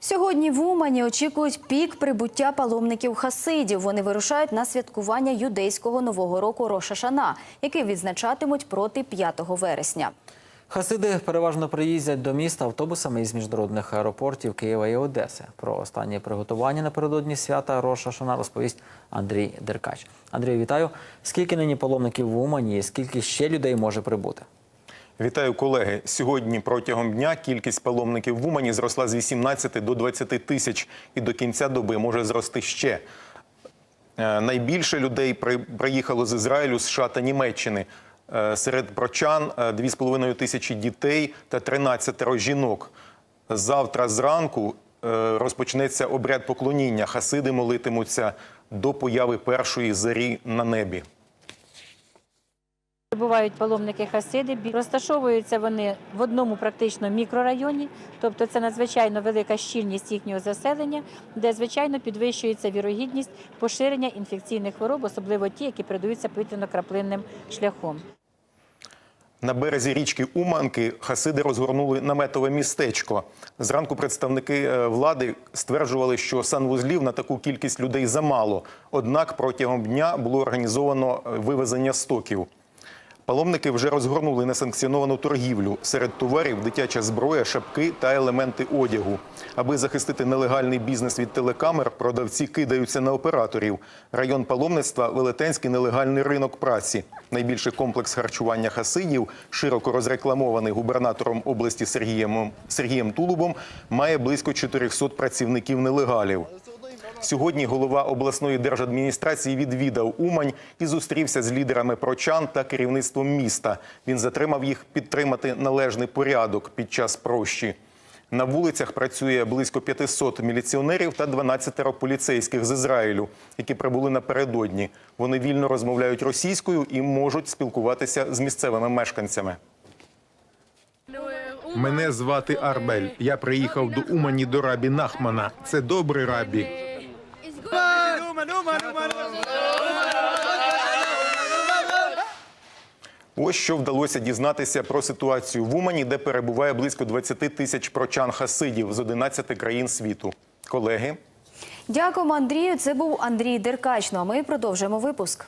Сьогодні в Умані очікують пік прибуття паломників хасидів. Вони вирушають на святкування юдейського нового року Роша Шана, який відзначатимуть проти 5 вересня. Хасиди переважно приїздять до міста автобусами із міжнародних аеропортів Києва і Одеси. Про останні приготування напередодні свята Роша Шана розповість Андрій Деркач. Андрій, вітаю. Скільки нині паломників в Умані і скільки ще людей може прибути? Вітаю, колеги. Сьогодні протягом дня кількість паломників в Умані зросла з 18 до 20 тисяч і до кінця доби може зрости ще. Е, Найбільше людей приїхало з Ізраїлю, США та Німеччини. Е, Серед прочан е, 2,5 тисячі дітей та 13 жінок. Завтра зранку е, розпочнеться обряд поклоніння. Хасиди молитимуться до появи першої зарі на небі. Прибувають паломники Хасиди, розташовуються вони в одному практично мікрорайоні, тобто це надзвичайно велика щільність їхнього заселення, де звичайно підвищується вірогідність поширення інфекційних хвороб, особливо ті, які передаються повітряно-краплинним шляхом. На березі річки Уманки хасиди розгорнули наметове містечко. Зранку представники е, влади стверджували, що санвузлів на таку кількість людей замало. Однак протягом дня було організовано е, вивезення стоків. Паломники вже розгорнули несанкціоновану торгівлю. Серед товарів дитяча зброя, шапки та елементи одягу. Аби захистити нелегальний бізнес від телекамер, продавці кидаються на операторів. Район паломництва велетенський нелегальний ринок праці. Найбільший комплекс харчування хасидів, широко розрекламований губернатором області Сергієм, Сергієм Тулубом, має близько 400 працівників нелегалів. Сьогодні голова обласної держадміністрації відвідав Умань і зустрівся з лідерами прочан та керівництвом міста. Він затримав їх підтримати належний порядок під час прощі. На вулицях працює близько 500 міліціонерів та 12 поліцейських з Ізраїлю, які прибули напередодні. Вони вільно розмовляють російською і можуть спілкуватися з місцевими мешканцями. Мене звати Арбель. Я приїхав до Умані до рабі Нахмана. Це добрий рабі. Ось що вдалося дізнатися про ситуацію в Умані, де перебуває близько 20 тисяч прочан хасидів з 11 країн світу. Колеги. Дякуємо, Андрію. Це був Андрій Деркач. Ну а ми продовжуємо випуск.